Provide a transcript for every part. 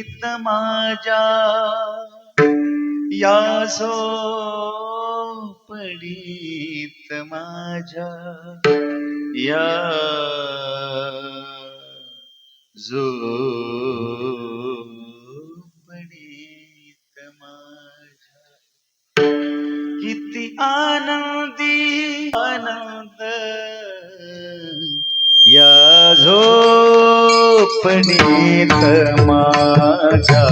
झोपडीत माझ्या. या झोपडीत माझ्या. या झोपडीत माझ्या. किती आनंदी आनंद. या झो झोपडीत माझ्या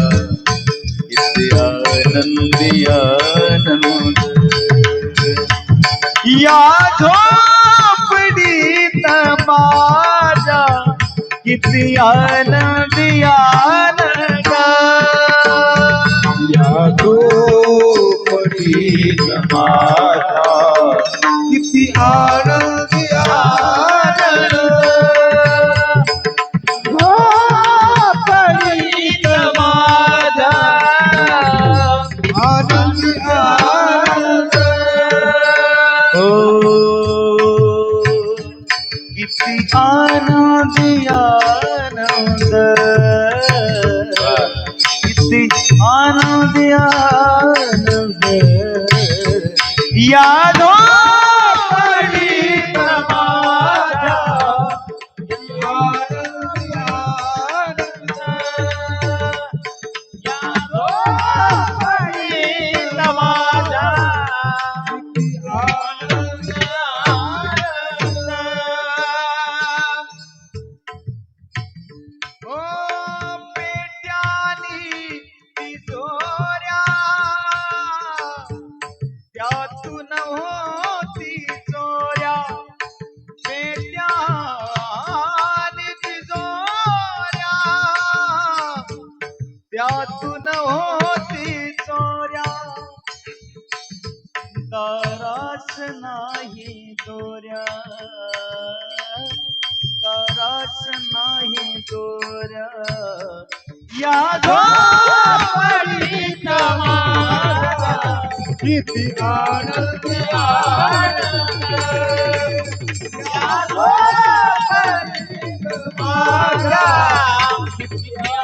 किती आनंदी आनंद. या झोपडीत माझ्या किती आनंदी आनंद. या झोपडीत माझा. त्यातून होती चोऱ्या. दारास नाही दोऱ्या. दारास नाही दोऱ्या. या झोपडीत किती आनंद या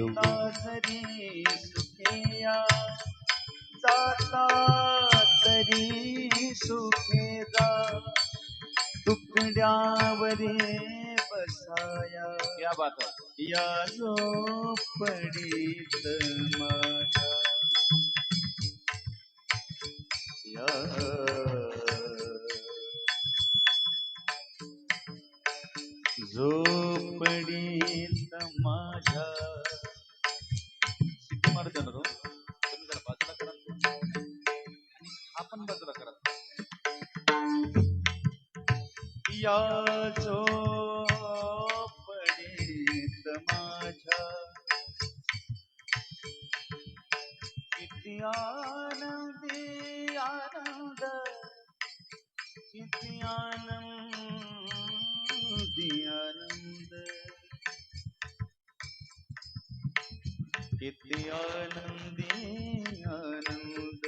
येता घरी सुखिया। जाता तरी सुखेदा तुकड्यावरे बसाया। क्या बात या झोपडीत माझ्या। या। झोपडीत माझ्या। या झोपडीत माझ्या. किती आनंदी आनंद किती आनंदी आनंद. किती आनंदी आनंद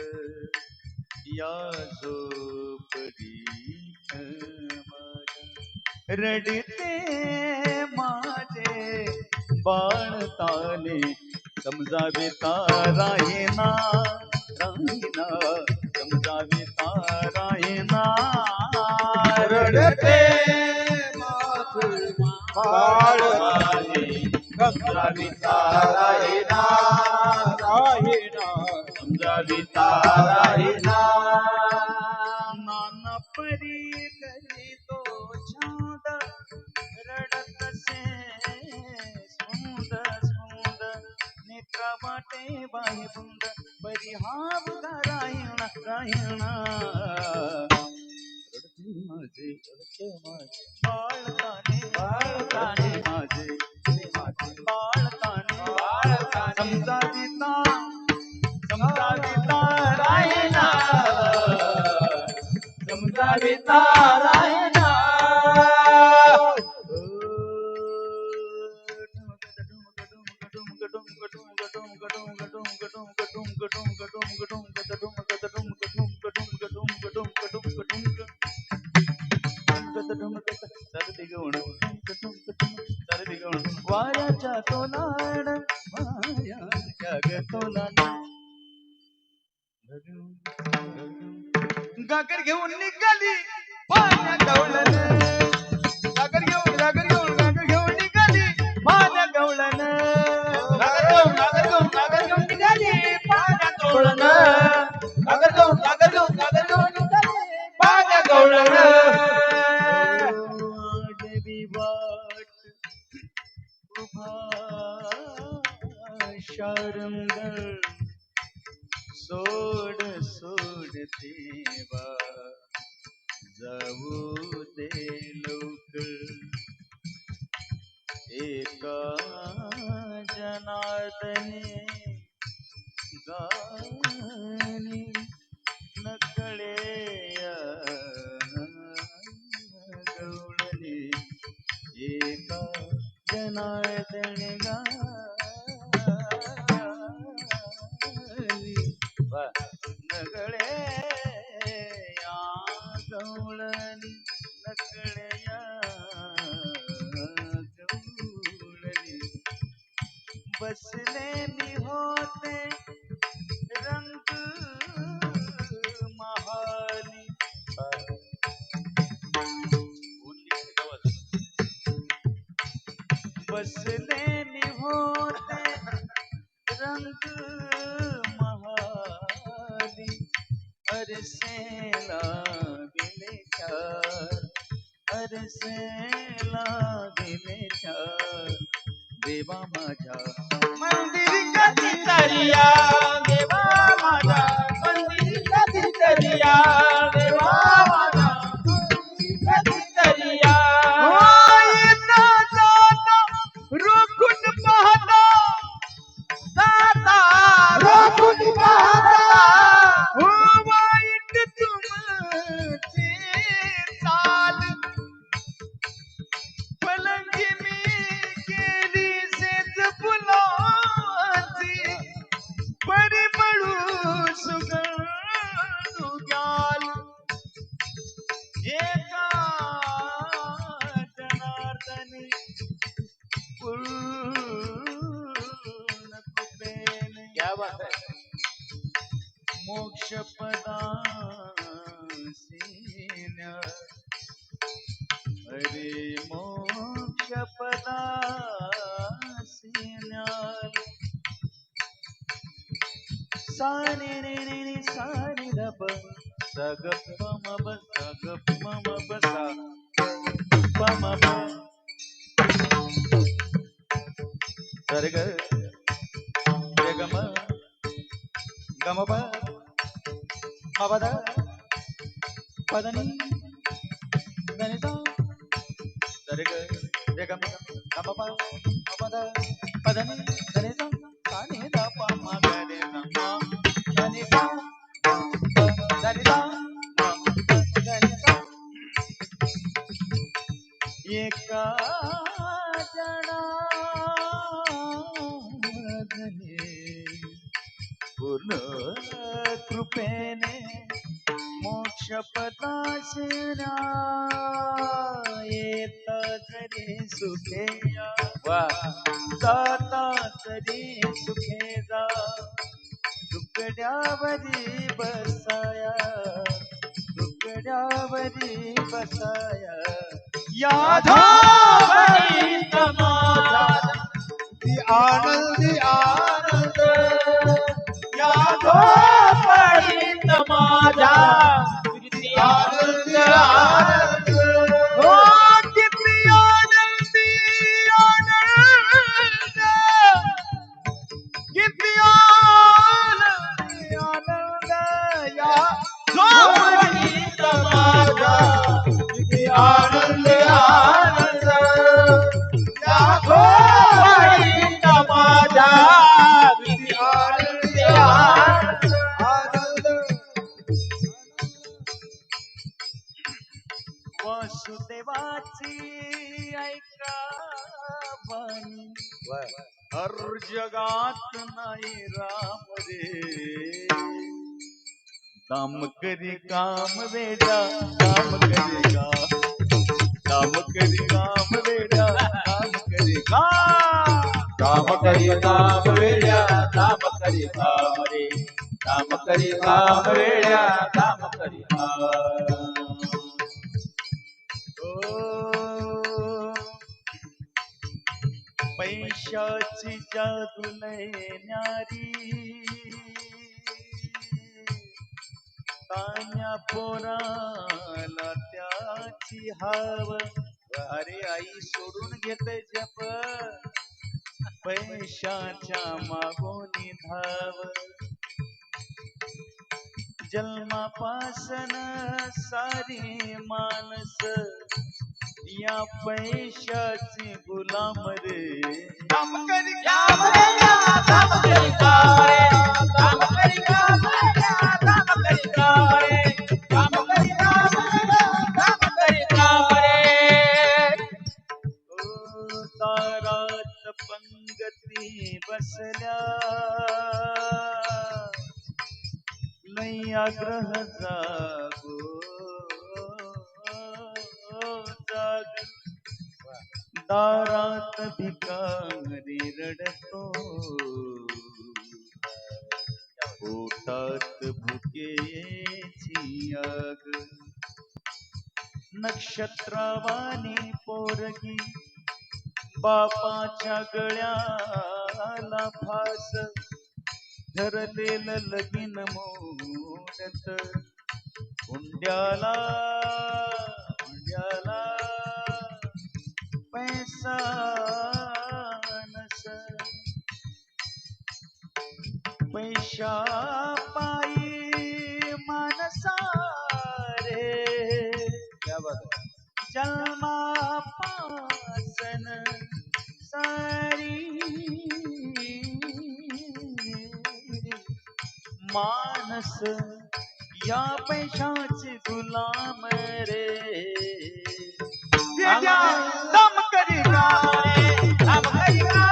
या झोपडीत माझ्या रडते माझे बाळताने समजावे तारायना राहिना. समजावे तारायना रडते माझे बाळ माझे समजावी तारायना राहिना. समजावी तारायना वाटे बाहे बुंद बरी हाव रायण रायण रडते माझे रडते माझे. बाळकाने बाळकाने माझे. माझे बाळकाने बाळकाने समजाविता समजाविता रायना समजाविता गटुम डुमक गटुम गटुम गटुम गटुम डुमक डुमक डुमक डुमक डुमक डुमक गटुम चालते गवण चालते गवण वाऱ्याच्या तोलाड वाऱ्याच्या ग तोलाड घेऊन निघाली पाण्या गवळण गाकर घेऊन गाकर घेऊन गाकर घेऊन निघाली पाण्या गवळण முழங்க நகர்க बसले मी होते रंग महाली बसले मी होते रंग महाली अरसेला गेले चार अरसेला गेले चार। देवा माझ्या. मंदिर कधी तरिया देवा माझ्या. पूर्ण कृपेने क्या बात है मोक्ष पदासीन्या अरे मोक्ष पदासीन्या सारे रे रे रे सारे रब. सगप पम सगप सग पम सा. సరిగ జగమ గమప అవద పదని గణిత. సరిగ జగమ గమప అవద పదని वा. जाता तरी सुखे जा. तुकड्यावरी बसाया. तुकड्यावरी बसाया. याधावरी तमाजा ती आनंदी आनंद. याधावरी तमाजा ऐकावानी हर जगात नाही राम रे. काम करी काम वेडा काम करी काम करी काम वेडा काम करी काम काम करी काम वेड्या काम करी काम रे? काम करी काम वेड्या काम करी काम पैशाची जादू लय न्यारी तान्या पोराला त्याची हाव. अरे आई सोडून घेते जप. पैशाच्या मागोनी धाव. जन्मापासन सारी माणसं या पैशाची गुलाम रे काम करी काम रे काम करी काम रे काम दारात रडतो. पोटात भुकेची आग. नक्षत्रावानी पोरगी बापाच्या गळ्याला फास. धरलेलं लगीन मोडत. हुंड्याला हुंड्याला पैसा पैशा पायी मानसा रे क्या? जन्मापासन सारी मानस या पैशाचे गुलाम रे. दम करी रे काम करी वेड्या